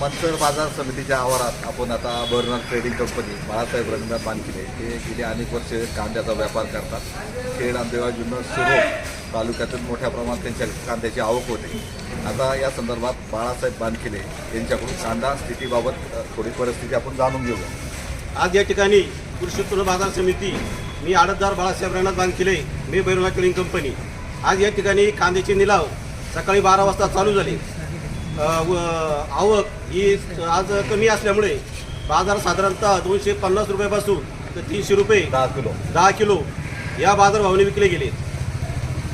मंचर बाजार समितीच्या आवारात आपण आता burner trading company Balasaheb Ranganath Bandhkile हे गेले अनेक वर्षे कांद्याचा व्यापार करतात. खेड आंबेगाव जुन्नर सुरू तालुक्यातून मोठ्या प्रमाणात त्यांच्या कांद्याची आवक होते. आता या संदर्भात बाळासाहेब बांधकिले यांच्याकडून कांदा स्थितीबाबत थोडी परिस्थिती आपण जाणून घेऊया. आज या ठिकाणी कृषी उत्पन्न बाजार समिती मी आडतदार बाळासाहेब रंगनाथ बांधकिले मी बैरवा ट्रेडिंग कंपनी आज या ठिकाणी कांद्याचे निलाव सकाळी बारा वाजता चालू झाले. व आवक ही आज कमी असल्यामुळे बाजार साधारणतः दोनशे पन्नास रुपयापासून तर तीनशे रुपये दहा किलो. दहा किलो या बाजारभावाने विकले गेले.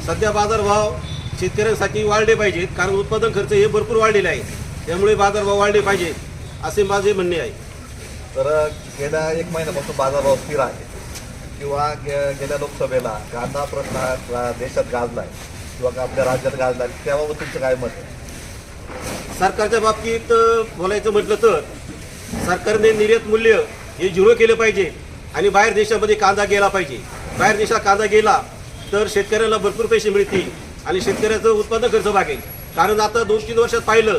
सध्या बाजारभाव शेतकऱ्यांसाठी वाढले पाहिजेत कारण उत्पादन खर्च हे भरपूर वाढलेले आहे त्यामुळे बाजारभाव वाढले पाहिजेत असे माझे म्हणणे आहे. तर गेल्या एक महिन्यापासून बाजारभाव स्थिर आहे. किंवा गे- गेल्या लोकसभेला कांदा प्रश्न देशात गाजला आहे किंवा आपल्या राज्यात गाजला आहे त्याबाबत तुमचं काय मत आहे? सरकारच्या बाबतीत बोलायचं म्हटलं तर सरकारने निर्यात मूल्य हे झिरो केलं पाहिजे आणि बाहेर देशामध्ये कांदा गेला पाहिजे. बाहेर देशात कांदा गेला तर शेतकऱ्याला भरपूर पैसे मिळतील आणि शेतकऱ्याचं उत्पादन खर्च भागेल. कारण आता दोन तीन वर्षात पाहिलं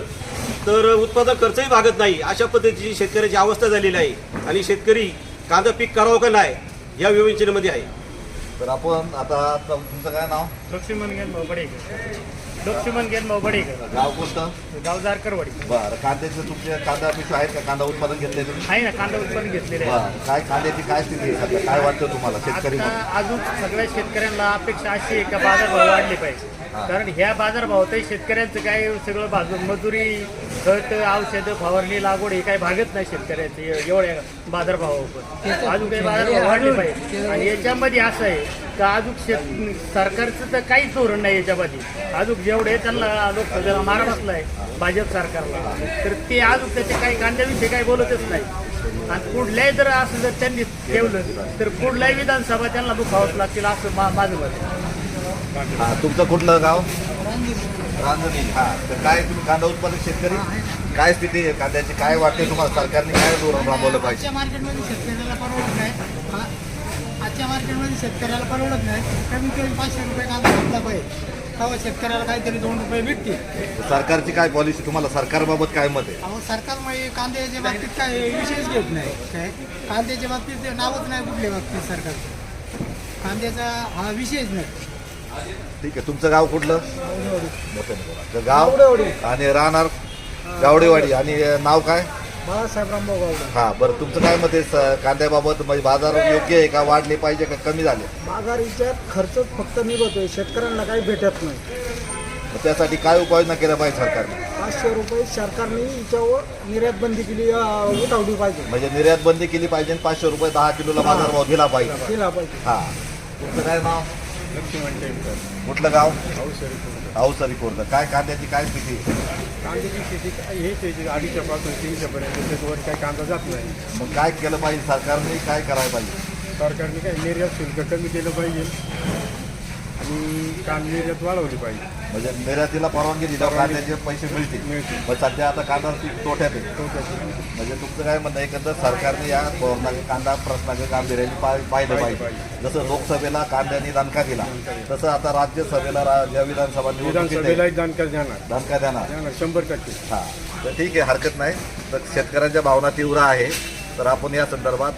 तर उत्पादन खर्चही भागत नाही. अशा पद्धतीची शेतकऱ्याची अवस्था झालेली आहे. आणि शेतकरी कांदा पीक करावं का नाही या विवेचनेमध्ये आहे. तर आपण आता तुमचं काय नाव? लक्ष्मण गेन भाऊ बडेकर लक्ष्मण गेन भाऊ बडेकर गाव कोणतं? गाव जारकरवाडी. बरं कांद्याचे तुमचे कांदा पिशवी आहेत का? कांदा उत्पादन घेतले तुम्ही? आहे ना कांदा उत्पन्न घेतलेले आहे. बरं काय कांद्याची काय स्थिती आहे सध्या? काय वाटतं तुम्हाला शेतकरी आता? अजून सगळ्या शेतकऱ्यांना अपेक्षा अशी आहे का बाजारभाव वाढले पाहिजे. कारण ह्या बाजारभावातही शेतकऱ्यांचं काय सगळं बाजू मजुरी खत औषधं फवारणी लागवड हे काही भागत नाही शेतकऱ्याचं. एवढ्या बाजारभावावर. अजून काही बाजारभाव वाढले पाहिजे. आणि याच्यामध्ये असं आहे का अजून शेत सरकारचं तर काहीच धोरण नाही याच्यामध्ये. अजून जेवढे त्यांना लोकसभेला मारा बसलाय भाजप सरकारला तर ते अजून त्याचे काही कांद्याविषयी काही बोलतच नाही. आणि कुठल्याही जर असं जर त्यांनी ठेवलं तर कुठल्याही विधानसभा त्यांना दुखावंच लागतील असं माझं मत. हा तुमचं कुठलं गाव? रांजणी हा. तर काय तुम्ही कांदा उत्पादक शेतकरी? काय स्थिती आहे? कांद्याची काय वाटते तुम्हाला? सरकारने काय धोरण राबवलं पाहिजे? आजच्या मार्केटमध्ये शेतकऱ्याला परवडत नाही. हा, आजच्या मार्केटमध्ये शेतकऱ्याला परवडत नाही. कमीत कमी पाचशे रुपये कांदा घेतला पाहिजे. तेव्हा शेतकऱ्याला काहीतरी दोन रुपये भेटतील. सरकारची काय पॉलिसी तुम्हाला सरकारबाबत काय मत आहे? अहो सरकारमुळे कांद्याच्या बाबतीत काय विषयच घेत नाही. काय? कांद्याच्या बाबतीत नावच नाही कुठल्या बाबतीत सरकारचं. कांद्याचा हा विषयच नाही. ठीक आहे तुमचं गाव कुठलं? मोठं गाव आणि राहणार गावडेवाडी. आणि नाव काय? हा बरं तुमचं काय मत आहे? कांद्याबाबत म्हणजे बाजार योग्य आहे का? वाढले पाहिजे का? कमी झाले? बाजार विचार खर्च फक्त निघतोय. शेतकऱ्यांना काही भेटत नाही. मग त्यासाठी काय उपाययोजना केल्या पाहिजे सरकारने? पाचशे रुपये सरकारने याच्यावर निर्यात बंदी केली अं, उठावली पाहिजे. म्हणजे निर्यात बंदी केली पाहिजे आणि पाचशे रुपये दहा किलोला बाजारभाव दिला पाहिजे. केला पाहिजे. हा. तुमचं काय नाव? कुठलं गाव? अवसरी कोर्द काय कांद्याची काय स्थिती? कांद्याची शेती हेच आहे अडीचशे पासून तीनशे पर्यंत त्याच्यावर काही कांदा जात नाही. मग काय केलं पाहिजे? सरकारने काय करायला पाहिजे? सरकारने काही निर्यात शुल्क कमी केलं पाहिजे. आणि कांदा निर्यात वाढवली पाहिजे. म्हणजे निर्यातीला परवानगी दिल्यावर कांद्याचे पैसे मिळतील. मिळतील. पण सध्या आता कांदा पीक तोट्यात आहे. म्हणजे तुमचं काय म्हणणं आहे? एकंदर सरकारने या धोरणाचे कांदा प्रश्नाचे गांभीर्याने पाय पाहिलं पाहिजे. जसं लोकसभेला कांद्याने दणका दिला तसं आता राज्यसभेला रा- ज्या विधानसभा निवडणुकीत विधानसभेलाही जाणकार जाणार दणका देणार. जाणार शंभर टक्के. हा. तर ठीक आहे हरकत नाही. तर शेतकऱ्यांच्या भावना तीव्र आहे. तर आपण या संदर्भात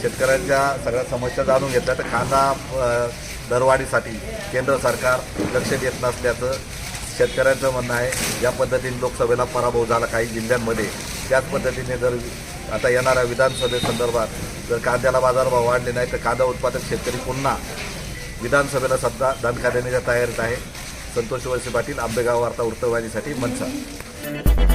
शेतकऱ्यांच्या सगळ्या समस्या जाणून घेतल्या. तर कांदा दरवाढीसाठी केंद्र सरकार लक्ष देत नसल्याचं शेतकऱ्यांचं म्हणणं आहे. ज्या पद्धतीने लोकसभेला पराभव झाला काही जिल्ह्यांमध्ये. त्याच पद्धतीने जर आता येणाऱ्या विधानसभेसंदर्भात जर कांद्याला बाजारभाव वाढले नाही तर कांदा उत्पादक शेतकरी पुन्हा विधानसभेला सध्या दणका देण्याच्या तयारीत आहे. संतोष वळसे पाटील आंबेगाव वार्ता वृत्तवाहिनीसाठी मनसा.